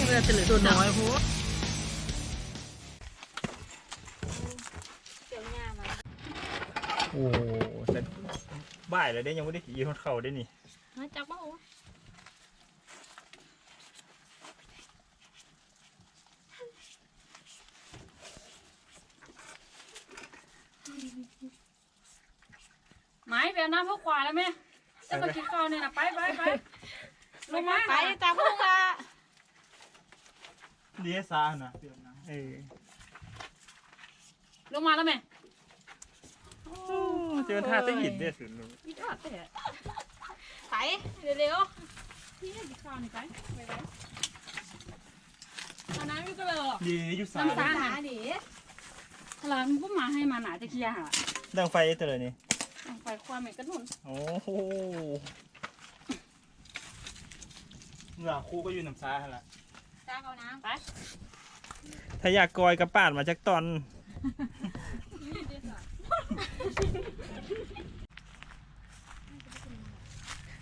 ก็มันขึ้นมาเพื่อจะเหลือตัวน้อยพวกเดี๋ยวหน้ามาโอ้แต่บ่ายแล้วได้ยังไม่ได้ขี่คนเขาได้นี่มาจับมาโอ้ไม้ไปเอาน้ำพวกควายแล้วแม่จะมากินข้าวเนี่ยนะไปไปไปลงมาไปจับพุงละ เลี้ยซานะเออลงมาแล้วแม่เจอท่าได้หินเนี่ยสุดเลยอีทอดเตะไปเร็วๆพี่ให้กินข้าวนี่ไปไปไปเอาน้ำอยู่ก็เลยหรอดีอยู่ซาๆตาดิถ้าเราพวกมาให้มาหนาจะเคลียร์หาดังไฟตัวเลยนี่เอาไปความเหม็นกระนุ่นโอ้โหเหงื่อคู่ก็อยู่น้ำซาละ จ้าเอาน้ไปถ้าอยากกอยกระปาดมาจากตอน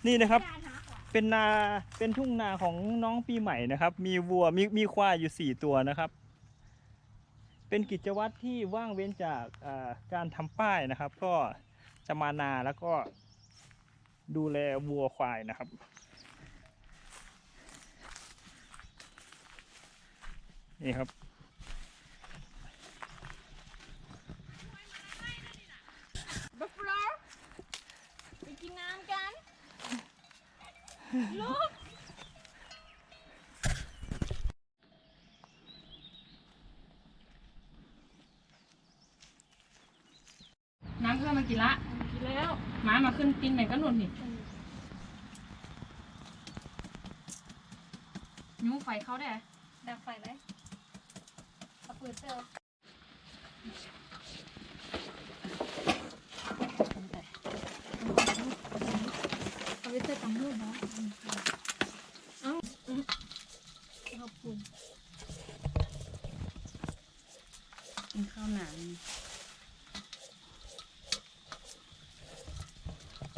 นี่นะครับ เป็นนาเป็นทุ่งนาของน้องปีใหม่นะครับ มีวัวมีมีควายอยู่สี่ตัวนะครับ เป็นกิจวัตรที่ว่างเว้นจากอ่าการทำป้ายนะครับ ก็จะมานาแล้วก็ดูแลวัวควายนะครับ นี่ครับำบัฟฟลอไปกินน้ำกันน้ำเพื่อมากินละ กินแล้วหมามาขึ้นกินเหม็นกระนุ่นนี่ยูไฟเขาได้ดับไฟเลย เอาเปิดเตอร์เอาไปเตอร์ตำรูปเนาะเอาขอบคุณกินข้าวหนาม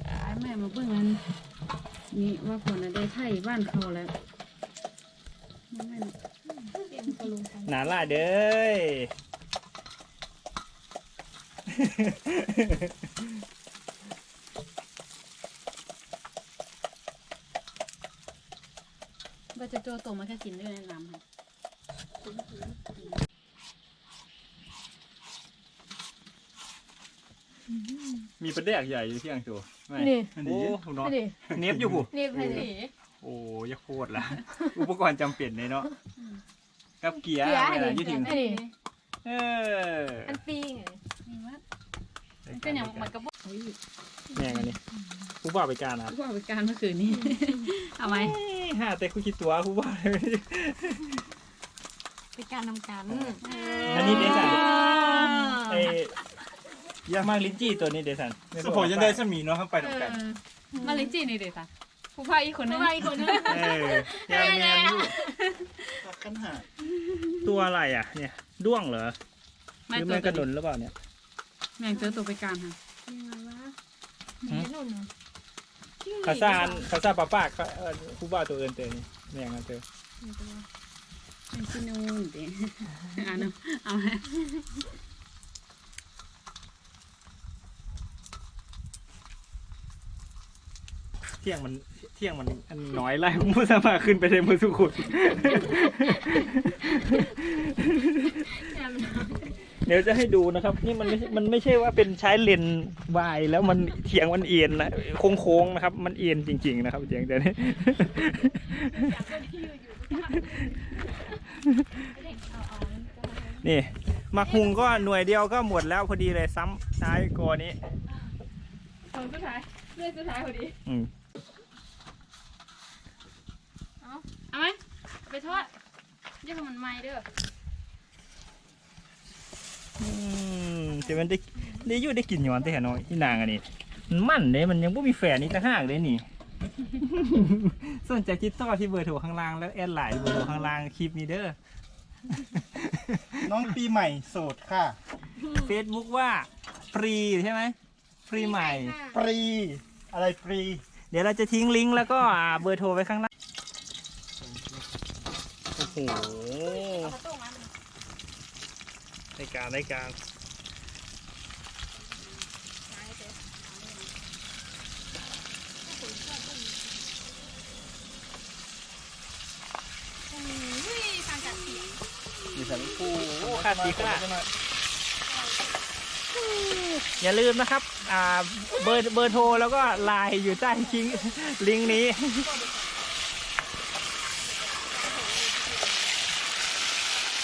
ไอ้แม่มาเบิ่งอันนี่ว่าคนได้ไถ่บ้านเขาแล้วนั่นแม่น เตรียมกระ ลุงกันหนาล่าเด้ยว่าจะโจโตมาแค่กินด้วยแนะนำค่ะมีประเด็กใหญ่อยู่ที่อ่างตัวไม่นี่โอ้เนาะนี่เนฟอยู่หูนี่ไปดิโอ้ยโคตรละ อุปกรณ์จำเป็นเลยเนาะ กับเกียร์เกียร์อะไรอันนี้ยี่ถึง อันนี้เอออันปีไงนี่ว่ามันเป็นอย่างมันกระบอกแม่งอันนี้ผู้บ่าวไปการนะครับว่าไปการเมื่อคืนนี้เอาไหมห้าแต่คุยคิดตัวผู้บ่าวเป็นการนำกันอันนี้เดซันไอ้ยามากลิ้นจี้ตัวนี้เดซันสปอร์ตยังได้สมีเนาะข้างไปเอทำกันอมาลินจีนี่เด็ดอะผู้พายอีกคนนึงทำไมอีกคนนึงเออยามแมนอยู่ กันหาตัวอะไรอะ เนี่ยด้วงเหรอหไม่รือตัวแม่กระดนหรือเปล่าเนี่ยแม่งเจอตัวไปการค่ะยังไงวะเห็นหนุ่นเหรอขาซานขาซาปลาปากเขาเอ่อผู้บ่าวตัวเอินเตอนี่แม่งอันเตอเป็นที่นู่นเด็อ่านะเอาไหมเที่ยงมันเที่ยงมันอันน้อยไล่มุสามารถขึ้นไปได้มือสุขุดเดี๋ยวจะให้ดูนะครับ นี่มันไม่ใช่มันไม่ใช่ว่าเป็นใช้เลนส์วายแล้วมันเถียงมันเอียนนะโค้งๆนะครับ มันเอียนจริง ๆ นะครับเถียงแต่นี้นี่หมักหุงก็หน่วยเดียวก็หมดแล้วพอดีเลยซ้ำท้ายกอนี้ของสุดท้ายเรื่องสุดท้ายพอดี อืม เอาเอาไหมเอาไปทอดเรียกว่ามันไหม้เด้ออืมแต่มันได้ได้อยู่ได้กินย้อนแต่น้อยที่นางอันนี้มันมั่นเลยมันยังไม่มีแฟนนี่ต่างหากเลยนี่ส่วนใจะคิดต่อที่เบอร์โทรข้างล่างแล้วแอดไลน์เบอร์โทรข้างล่างคลิปนี้เด้อ น้องปีใหม่โสดค่ะเฟซบุ๊กว่าฟรีใช่ไหมฟรีใหม่ ปรี อะไรปรี เดี๋ยวเราจะทิ้งลิงก์แล้วก็อ่าเบอร์โทรไว้ข้างล่าง โอ้โหในการในการมีสันปูโอ้ขาดสีขาดอย่าลืมนะครับอ่าเบอร์เบอร์โทรแล้วก็ไลน์อยู่ใต้ทิ้งลิงก์นี้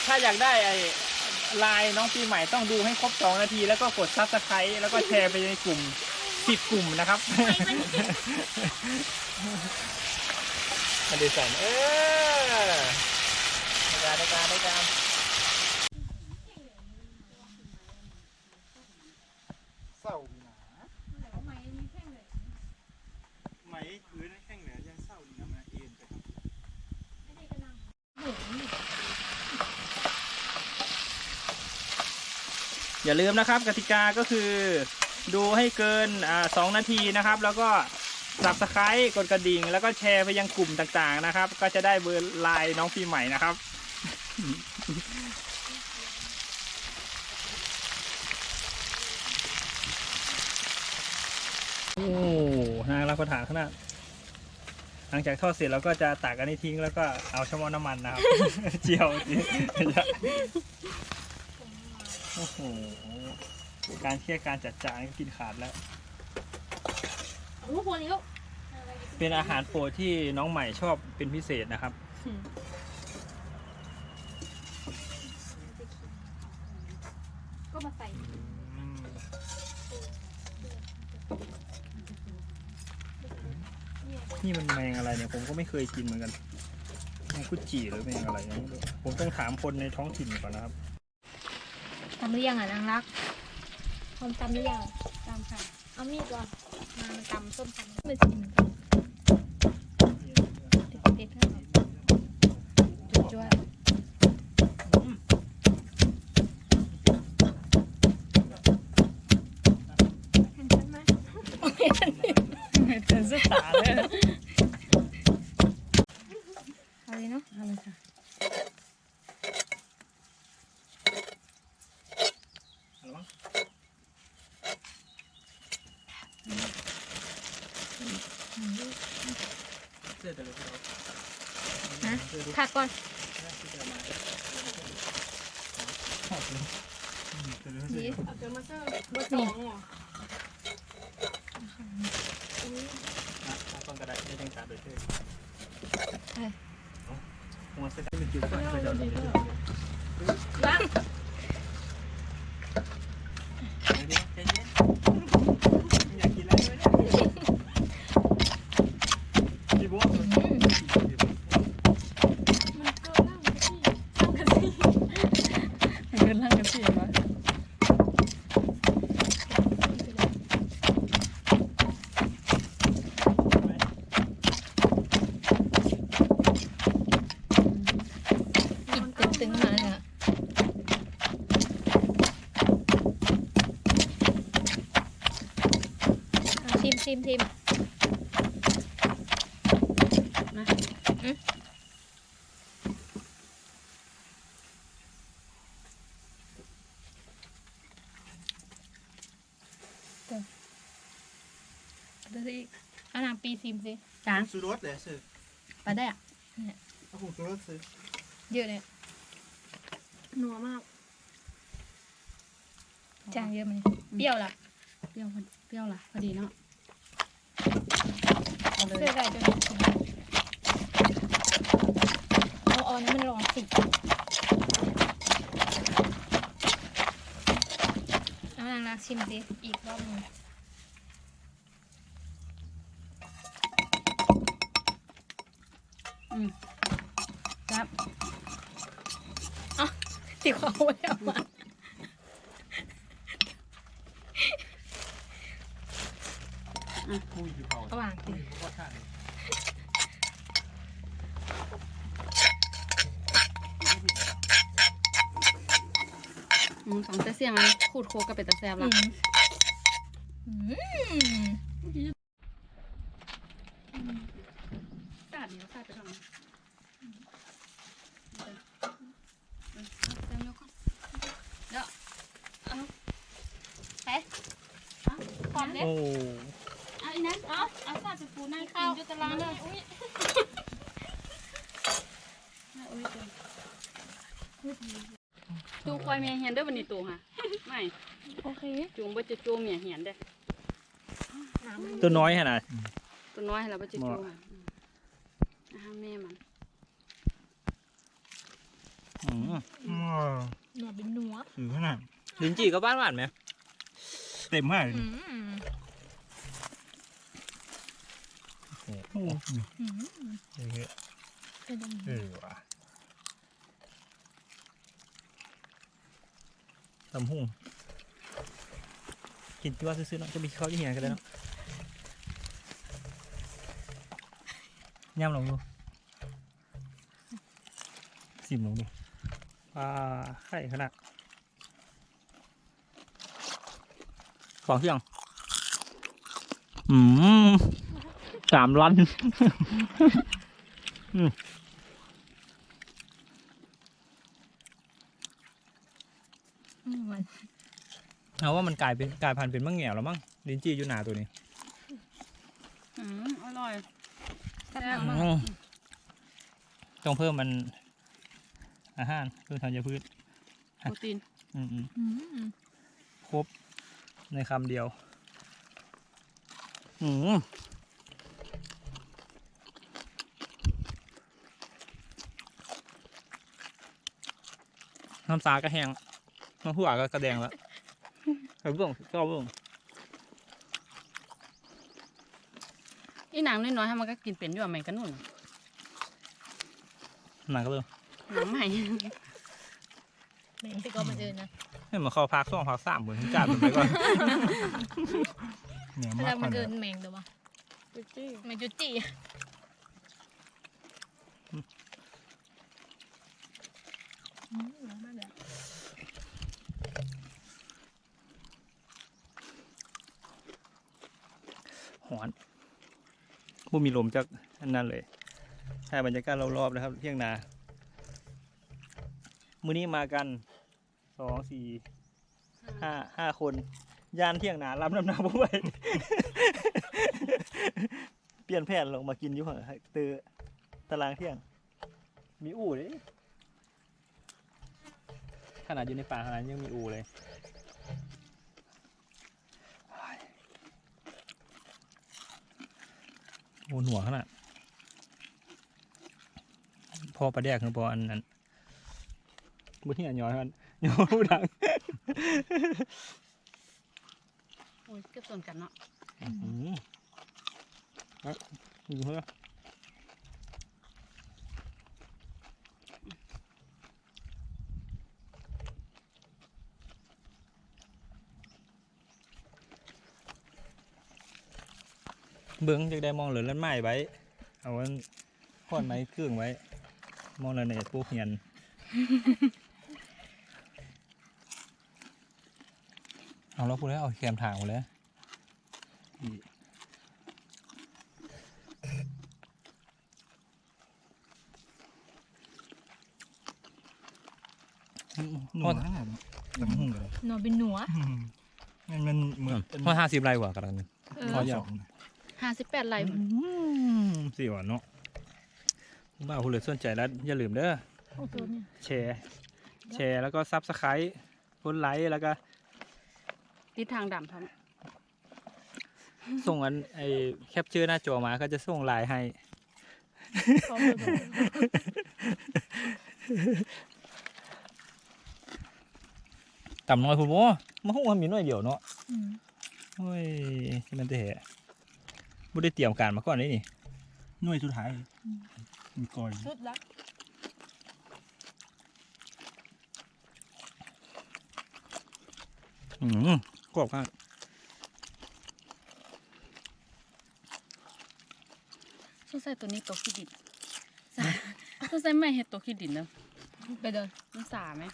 ถ้าอยากได้ไอ้ไลน์น้องปีใหม่ต้องดูให้ครบสองนาที แล้วก็กดซับสไครต์แล้วก็แชร์ไปในกลุ่มสิบกลุ่มนะครับมาดูสันเออได้การได้การได้การ เศร้ามีหนาไหมคือนั่นแข้งเหนือยังเศร้าอยู่นะมาเอ็นไปครับ อย่าลืมนะครับกติกาก็คือดูให้เกินอ่าสองนาทีนะครับ แล้วก็สับสไครต์กดกระดิ่ง แล้วก็แชร์ไปยังกลุ่มต่างๆนะครับ ก็จะได้เบอร์ไลน์น้องปีใหม่นะครับ โอ้น่ารับประทานขนาดหลังจากทอดเสร็จเราก็จะตักอันนี้ทิ้งแล้วก็เอาชะมอน้ำมันนะครับ เจียวจิ โอ้โห การเคี่ยวการจัดจานก็กินขาดแล้วโอ้โหนี้ก็เป็นอาหารโปรดที่น้องใหม่ชอบเป็นพิเศษนะครับ ก็มาใส่นี่มันแมงอะไรเนี่ย ผมก็ไม่เคยกินเหมือนกันแมงกุดจีหรือแมงอะไรเนี่ยไม่รู้ผมต้องถามคนในท้องถิ่นก่อนนะครับตำหรือยังอะนางรักพร้อมตำหรือยังตามค่ะ เอามีดก่อนมาตำส้มตำมาชิมเด็ดๆให้จุดจ้วยเห็นฉันไหมเป็นสุดตาเลยเอาเลยเนาะเอาเลยค่ะ ผักก่อนนี่ เอาเจอมาเจอ นี่ ต้นกระดาษไม่ต้องการโดยเฉพาะ ไป หัวเส้นเป็นจุดไฟเพื่อจะเอาไปจุด ล้าง อยากกินแล้วใช่ไหมเนี่ยพี่บุ๊ค เงินล่างกันสิวะ กินตึงๆมาเลยอะอะ ชิมชิมชิมนะดูสิเอาน้ำปีชิมสิจานสูรสเลยซื้อไปได้อะเอาผงสูรสซื้อเยอะเลยนัวมากจางเยอะไหมเปรี้ยวล่ะ เปรี้ยวพอเปรี้ยวล่ะพอดีเนาะ เอาเลยเสื้อได้จนเอาเอานี่มันลองสิเอานางรักชิมสิอีกรอบหนึงอืมครับติดเขาไว้เอามา พูดอยู่เผา ระหว่างติด ก็ท่าน อืมฟังแต่เสี ยงอันขูดโคกก็เป็นตะแซบอืละมอืมสาดเดียวสาดไปก่อนนะเต็มยกก่อนเดี๋ยวเอาไปพร้อมเด้โอ้เอาอีนั้นเอาเอาสาดไปปูนั่งกินอยู่ตารางเลยอุ้ยอุ้ยตูควายเมียเหียนเด้อวันนี้ตูค่ะ ไม่โอเคจูงบ่จะจูงเมียเหียนเด้อน้ำตัวน้อยขนาดตัวน้อยให้เราบ่จะจูงอะอืมอาหารแม่มันอืมอืมหนวดเป็นหนัวถือขนาดลิ้นจี่ก็บ้านหวานไหมเต็มมากเลยอืมโอ้โหอืมเยอะเป็นแบบเอนี้อว่ะ ตำหุ่งกินตัวซื้อๆเนาะจะมีข้าวที่เหี่ยกันเลยเนาะย่ำลงดูสิมลงดูปลาไข่ขนาดของเที่ยง อืมสามลัน อืม มันเอาว่ามันกลายเป็นกลายพันธุ์เป็นมะแง่วแล้วมั้งลิ้นจี่อยู่หนาตัวนี้อืมอร่อยแซ่บมากอืมต้องเพิ่มมัน อาหารเพื่อธัญพืชโปรตีนอืมอืมๆครบในคำเดียว อืมน้ำตาก็แห้ง น้ำหัวก็กระแดงแล้วไอ้เบื้องชอบเบื้องอีหนังน้อยๆให้มันก็กินเป็นอยู่อะแมงกะนุ่นหนังก็เลยหนังใหม่เหม็นไปก็มันเดินนะให้มันเข้าพักสองพักสามเหมือนจ่ายมันไปก่อนเหนียวเวมาลากมันเลเดิยนแมงตัววะแมงจุจี้อืมร้อนมากเลย หอนผู้มีลมจากอันนั้นเลยใช่บรรยากาศรอบๆนะครับ เที่ยงนามื้อนี้มากันสองสี่ห้าห้าคนยานเที่ยงนารับน้ำหนักผมไปเปลี่ยนแผนลงมากินอยู่ห่างเตอตารางเที่ยง มีอู่เลยขนาดอยู่ในป่าขนาดยังมีอู่เลย โอ้หนัวขนาดพอประแดกคือพออันนั้นบุที่อันย้อยมันย้อยผู้ดังโอ้ยเก็บส่วนกันเนาะอืมเอ้ยอยู่เพื่อ เบิ้งจะได้มองเหลือแล้วไม้ไว้เอาไว้ข้อนไม้เครื่องไว้ มองแล้วเนี่ยพวกเหียนเอาแล้วพูดแล้วเอาแคมทางหมดแล้วหนัวขนาดจำหุ่งเลยหนวดเป็นหนัวอืมมันมันเหมือนเป็นว่าห้าสิบไรกว่ากันเออพอสยาอวง ห้าสิบแปดไร่สี่วันเนาะบ้าผู้เหลือสนใจแล้ว อย่าลืมเด้อโอ้ตัวเนี่ยแชร์ แชร์แล้วก็ซับสไครต์กดไลค์แล้วก็ติดทางดำทส่งอันไอแคปเจอร์หน้าจอมาก็จะส่งไลน์ให้พร้อมเลยบอกต่ำน้อยพูดบ่มาหุ้มมีน้อยเดียวเนาะอืมโอ้ยที่มันจะเหะ บ่ได้เตรียมการมาก่อนเลยนี่หน่วยสุดท้ายมีก่อนสุดละอืมกรอบมากำสงสัยตัวนี้ตัวขี้ดินสงสัยแม่เห็ดตัวขี้ดินเนอะไปเดินมันสาไหม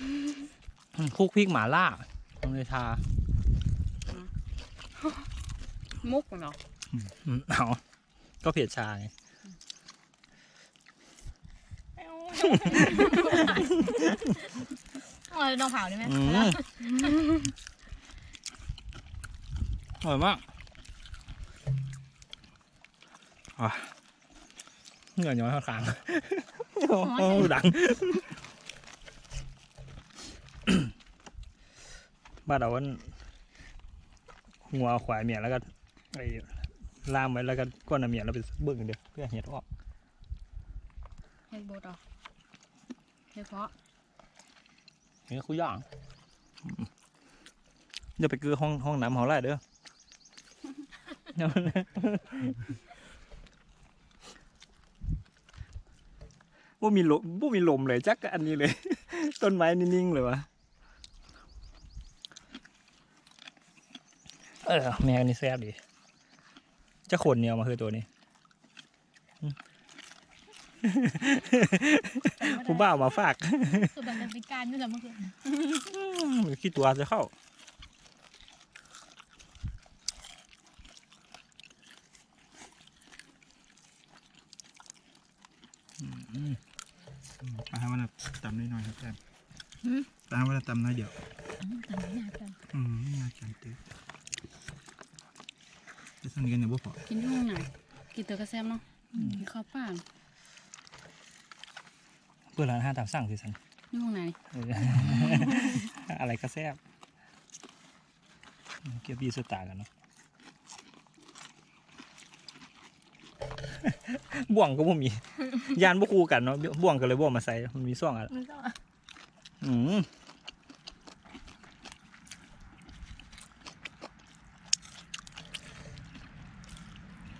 อืมคลุกพริกหมาล่าตรงเลยทา มุกเนาะอืมเอาก็เผ็ดชาไงเอาอะไรน้องเผาได้ไหมอืมอร่อยมากอะเหงื่อย้อยข้างขางโอ้โหดังบ้านเราวันงัวควายเมียแล้วก็ ไอ้ล่ามไว้แล้วก็ก้อนน้ำเมียแล้วไปเบิ่งเดียวเพื่อเห็ดออกเห็ดบดอะเห็ดเพาะนี่คุย่างอย่าไปเกือห้องห้องน้ำหอไรเด้อว่ามีลมว่ามีลมเลยจักกะอันนี้เลย ต้นไม้นิ่งๆเลยวะเออแมวนี่แซ่บดี จะขนเหนียวมาคือตัวนี้อืมผู้บ้าวมาฝากคือแบบมันเป็นการอยู่แล้วเมื่อคืนมันขี้ตัวจะเข้าปลาวันละตำน้อยๆครับแต้มปลาวันละตำน้อยเดียวแต่ไม่อยากกันอืมไม่น่าจังตื้ อจะสนิทกันเนี่ยบ่พอกินที่ห้องไหนกินเตอกระแซมเนาะกินข้าวป้านเปิดร้านอาหารตามสั่งสิสันที่ห้องไหนเอออะไรก็แซ่บเกี๊ยวบีสตาร์กันเนาะบ่วงก็บ่มียานบ่คู่กันเนาะบ่วงก็เลยบ่มาใส่มันมีซ่องอะไม่ต้องอืม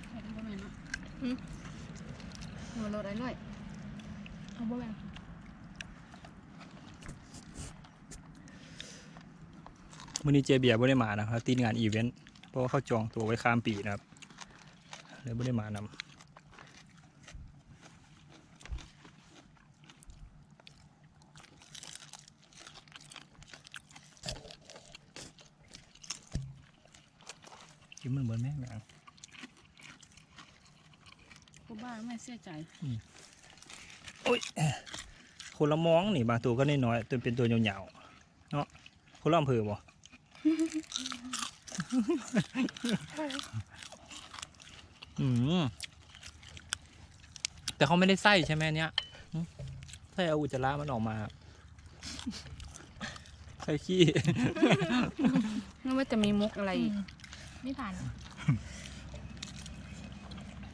ใส่ได้บ่แม่นเนาะ หัวรถได้เลยเอาบ่แม่งมือนี้เจเบียร์บ่ได้มานะครับตีนงานอีเวนต์เพราะว่าเขาจองตัวไว้ข้ามปีนะครับเลยบ่ได้มานำกินมันเหมือนแม่งนะ ผู้บ้าน แม่เสียใจคนละมองนี่บางตัวก็น้อยๆตัวเป็นตัวยาวๆเนาะคนละอำเภอบ่อืมแต่เขาไม่ได้ไส้ใช่ไหมเนี้ยหึไส้เอาอุจจาระมันออกมาไส้ขี้นึกว่าจะมีมุกอะไรอีกไม่ผ่าน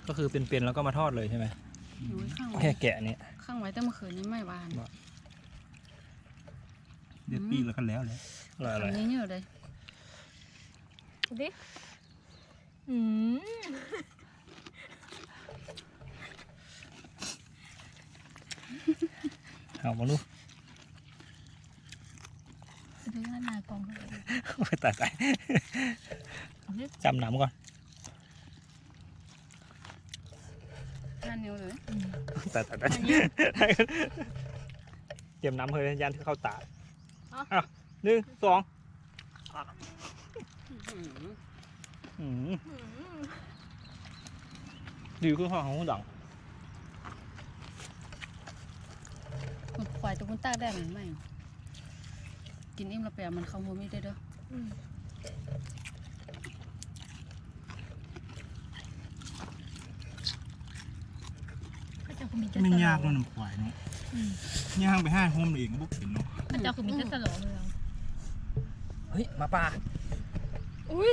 ก็คือเป็นๆแล้วก็มาทอดเลยใช่ไหมหนูข้างไว้แค่แกะเนี่ย ข้างไว้แต่เมื่อคืนนี้ไม่หวานเดือดปีแล้วกันแล้วแหละอร่อยอร่อยอันนี้เยอะเลยดิอืมเอามาลูก ดูหน้ากองเลยไปตายตายเอาดิจำน้ำก่อน ห้านิ้วเลยอืมตายตายตายเตรียมน้ำเฮ้ยยันเข้าตาอะหนึ่งสองอืมดีขึ้นข้างของดังคุณควายตัวคุณตากได้เหมือนไหมกินอิ่มแล้วแปลมันเข้าหัวไม่ได้เด้อ อืมพระเจ้าคือมีไม่ยากเนาะน้ำควายเนาะอืมย่างไปห้าโฮมเองก็บุกเห็นเนาะพระเจ้าคือมีเจ้าสลองเลยเหรอเฮ้ยหมาป่าอุ้ย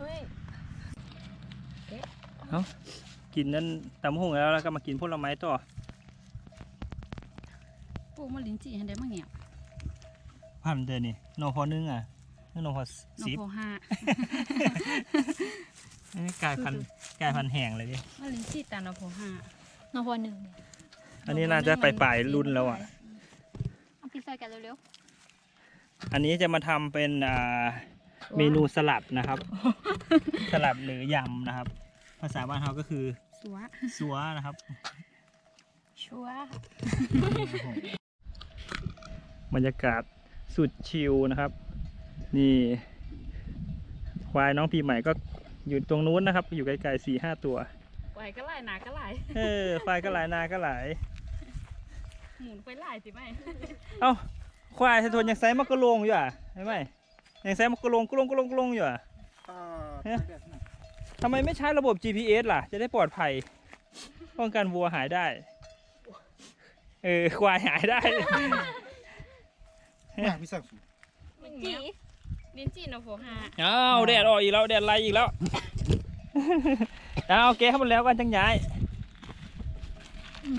อุ้ยกินนั่นตำหงแล้วแล้วก็มากินผลไม้ต่อปลูกมะลินจีให้ได้มั้งเนี่ยพันเดยวนี่นอพอนึงอะนอพอน้องสิบโพห้าอันนี้กลายพันธุ์กลายพันธุ์แห้งเลยดิมะลินจีตาน้องโพห้า น้องพอหนึ่งอันนี้น่าจะไปปลายรุ่นแล้วอะเอาพิซซ่ากันเร็วอันนี้จะมาทำเป็นอ่าเมนูสลัดนะครับ สลัดหรือยำนะครับ ภาษาบ้านเขาก็คือสัวซัวนะครับๆชัวร์บรรยากาศสุดชิลนะครับ นี่ควายน้องปีใหม่ก็อยู่ตรงนู้นนะครับ อยู่ไกลๆสี่ห้าตัว ไว้ก็ไล่หนาก็ไล่เออควายก็หลายนาก็หลายหมุนไปไล่สิไหมเอ้าควายสะทนยังไซมักกะโลงอยู่อะใช่ไหมยังไซมักกะโลงกะโลงกะโลงกะโลงอยู่อะเอ๊ะทำไมไม่ใช้ระบบ GPS ล่ะ จะได้ปลอดภัยป้องกันวัวหายได้ เออควายหายได้มาพี่สั่งสูมันจีลินจีน้องโพห้าอ้าวแดดออกอีกแล้วแดดไล่อีกแล้ว เอาโอเคครับหมดแล้วกันจังย้าย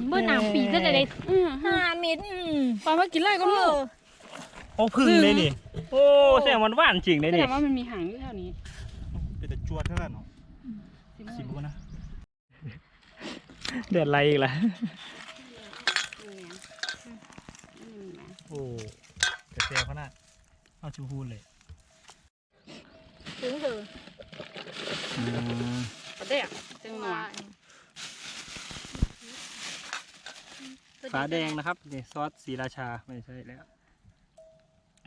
เมื่อหนามปีก็จะได้อืมห้าเม็ดอืมปลาว่ากินไล่ก็รู้โอ้พึ่งเลยนี่ โอ้แสดงมันหว่านจริงเลยแสดนี่งว่ามันมีหางอยู่แถวนี้เป็นแต่จวดเท่านั้นเนาะสิสิบบกนะแดดไล่อีกแล้วนี่นะโอ้กระเซลเขาน่ะเอาชูพูนเลยถึงเถอะ ประเดี๋ยวจังหวะฟ้าแดงนะครับนี่ซอสสีราชาไม่ใช่แล้ว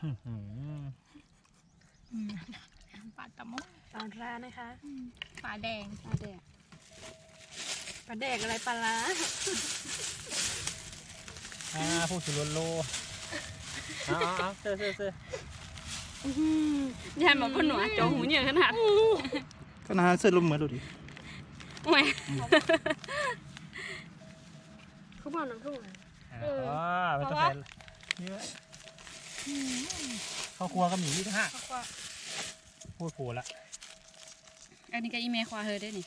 อื้อหือปลาตะมงปลาร้านะคะปลาแดงประเดี๋ยวปลาแดงอะไรปลาล้าอ่าผู้สุรโลเอาเอาเอาเซ่เซ่เซ่ยายมาพ่นหนูจอหูเหนียวขนาดก็นะเสื้อลมเหมือนดูดิ แหวเขาบอกน้ำทุ่งอ๋อไม่ต้องใส่เยอะข้าวครัวก็มีที่ห้าพูดโผล่ละอันนี้ก็อีเมลควาเธอได้นี่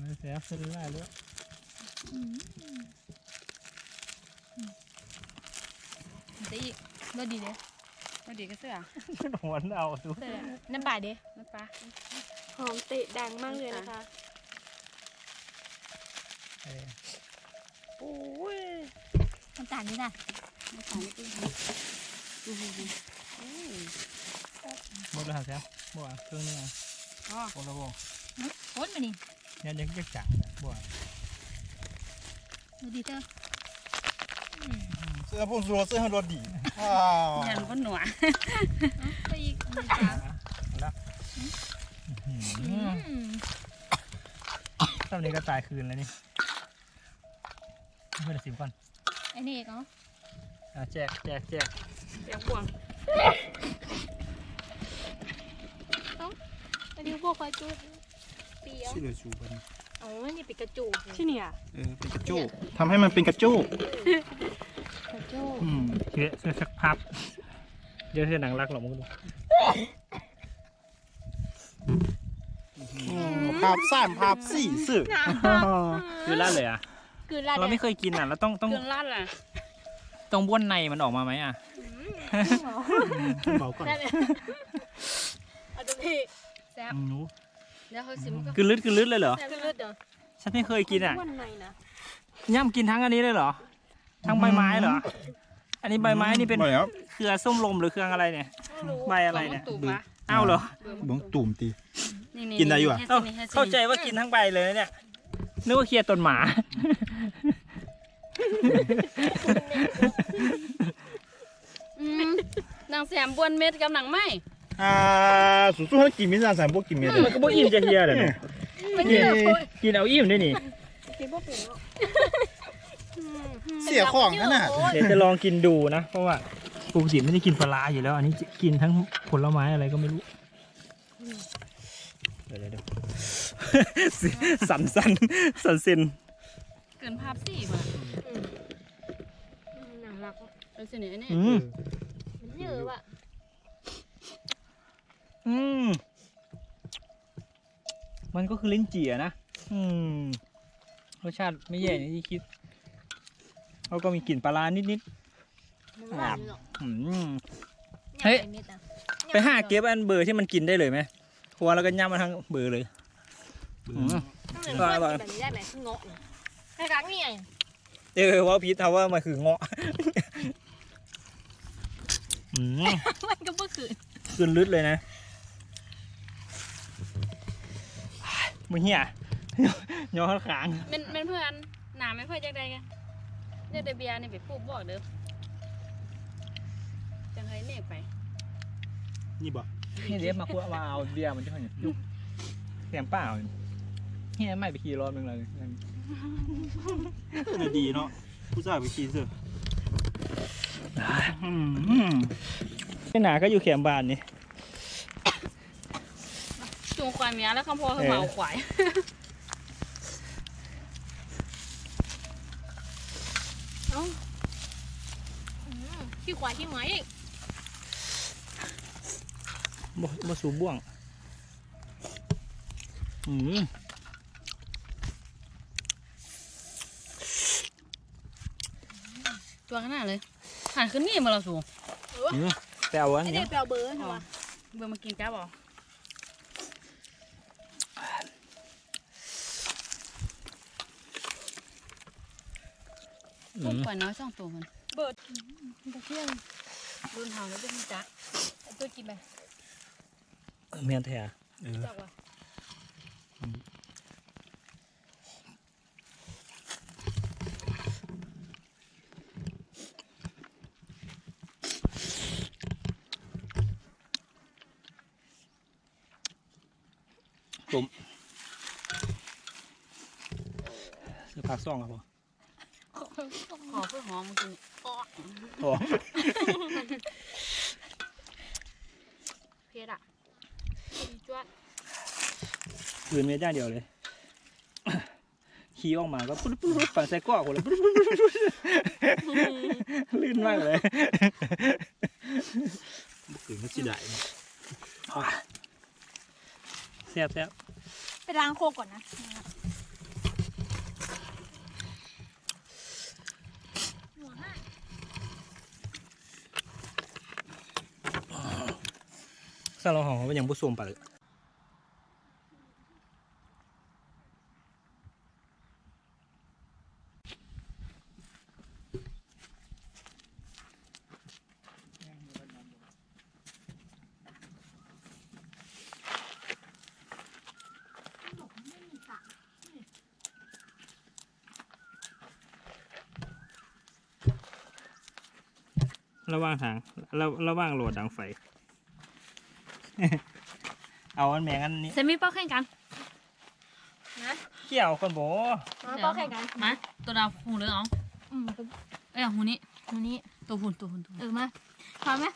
ไม่เสียเส้นไล่เลยจะอีกรสดีเด้ พอดีก็เสื้อหวนเอาดูเสร็จน้ำปลาเด้น้ำปลาหอมเตะดังมากเลยนะคะเออโอ้ยน้ำตาลนี่นะน้ำปลาไม่ตุ้มอือหืออือหมดแล้วครับเสียบัวเครื่องนึงอะอ๋อโอ้ระบบโคตรมานี่เนี่ยยังจะจังบัวดูดีเถอะ เสื้อพุ่งรัวเสื้อฮันรดีว้าวยันพ่นหนูไปอีกหนึ่งจ้าแล้วตอนนี้ก็ตายคืนแล้วนี่เพื่อนสิบก่อนไอ้นี่เอกเนาะอะแจกแจกแจกเสียงบ่วงอันนี้พวกคอยจุดเปรี้ยวชื่อเลยชูบัน อ๋อนี่เป็นกระจูกที่นี่อะเออเป็นกระโจกทำให้มันเป็นกระโจกกระจูกอืมเยอะเสื้อสักพับเดี๋ยวเสื้อหนังรักหรอกมึงดูอืมภาพสามภาพสี่สื่อคือล่าเลยอะคือลาดเราไม่เคยกินอะเราต้องต้องเครื่องลาดล่ะต้องบ้วนในมันออกมาไหมอะเบาก่อนได้เลยเอาดูพี่แซ่บอืมรู้ เดี๋ยวเขาซิมก็คือลึดคือลึดเลยเหรอแซ่บเลือดเด้อฉันไม่เคยกินอะ วันในนะ ย่ำกินทั้งอันนี้เลยเหรอ ทั้งใบไม้เหรอ อันนี้ใบไม้นี่เป็นบ่แล้วเครือส้มลมหรือเครืออะไรเนี่ย ใบอะไรเนี่ย ตูบวะอ้าวเหรอ เบ้งตุ่มตีนี่ๆกินได้อยู่อะให้เอ้าสิให้สิเข้าใจว่ากินทั้งใบเลยนะเนี่ย นึกว่าเคลียร์ต้นหมาอืมนางแสมบวนเม็ดกับหนังไหม อ่าสุสุให้กินมิสานสามพวกกินเมียเลมันยก็บ่อิ่มจะเฮียเลยเนี่ยไม่กินเลยกินเอาอิ่มด้วยนี่กินพวกเป็นเนาะเสียของขนาดเดี๋ยวจะลองกินดูนะ เพราะว่าปกติไม่ได้กินปลาร้าอยู่แล้ว อันนี้จะกินทั้งผลไม้อะไรก็ไม่รู้เดี๋ยวเดี๋ยวเดี๋ยวสันสันสันเซนเกินภาพสี่ป่ะหนังรักเอแล้วสิเนี่ยอันนี้อืมมันเยอะว่ะ อืม มันก็คือลิ้นจี่อะนะ อืม รสชาติไม่แย่อย่างที่คิดแล้วก็มีกลิ่นปลาร้านิดมันหวานอยู่หรอกๆอืมเนี่ยเฮ้ยไปเม็ดอะไปห้าเก็บอันเบอร์ที่มันกินได้เลยไหมหัวแล้วก็ย่ำมาทั้งเบอร์เลย อืม ต้องเหมือนเพื่อนกินแบบนี้ได้ไหมคือเงาะเนี่ยไอ้กักนี่ไงเออว่าพีทเขาว่ามันคือเงาะ อืมมันก็บ่คือคืนลึดเลยนะ มึงเหี้ยย้อนขางเป็นเป็นเพื่อนหนาไม่เพื่อนจักใดกันเดี๋ยวแต่เบียร์นี่ไปพูดบอกเด้อจังไงเนี่ยไปนี่บอกนี่เดี๋ยวมาคุยมาเอาเบียร์มันจะให้ยุบเสียงเปล่าเฮียไม่ไปขี่รถมึงเลยน่าดีเนาะผู้ชายไปกินเถอะไม่หนาก็อยู่เขียมบานนี่ จูงควาย เมียแล้วคำพอคือเออเหมาควายอืมขี้ควายขี้หมาอีกบ่บ่สูบบ่วง อืมตัวขนาดเลยหันขึ้นนี่มาเราสูงอืมแต่เอาอันไอ้เนี้เด็ยกแปลเบอร์ใช่ปะเบื่อมากินจ้าบอก พวกควายน้อยสองตัวมันเบิร์ดตะเคียนรุ่นเฮาแล้วเป็นจักไอ้ตัวกินไปเมียนแท้จักว่ะซื้อผักซ่องครับผม ขอเพื่อหอมมันกินโอ้เพียดอะดีจ้วดคืนเมียได้เดียวเลยขี่ออกมาก็ปุ๊บปุ๊บปุ๊บฝันใส่กรอกคนเลยปุ๊บปุ๊บปุ๊บลื่นมากเลยบุกึงก็สิได้แซ่บแซ่บไปล้างโคก่อนนะ ซาลาหอมเป็นอย่างผู้ชมไปเลยระว่างทางระระว่างโหลดดังไฟ เอาอันแมงอันนี้เซมิเป้าแข่งกันเกี่ยวคนโบมาเป้าแข่งกันมาตัวดาวหูเลยเอาอืมเอ้ยหูนี้อันนี้ตัวหุ่นตัวหุ่นตัวเอหุ่นอมาพร้อมไหม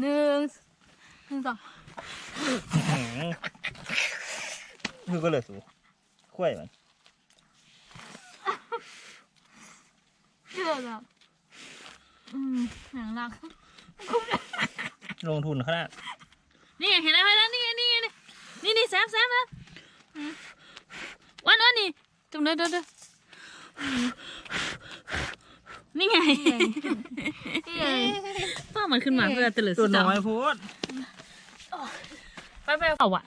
หนึ่งหนึ่งสองคือก็เลยสูขั้วยมันเชื่อแล้วอืมหนังรักลงทุนขนาด นี่ไงเห็นไหมแล้วนี่ไงนี่ไงนี่นี่แซมแซมนะวันวันนี่ตรงเด้อเด้อเด้อนี่ไงนี่ไงป้ามันขึ้นมาเพื่อเตลิดตัวน้อยโพูดไปไปเอาอะ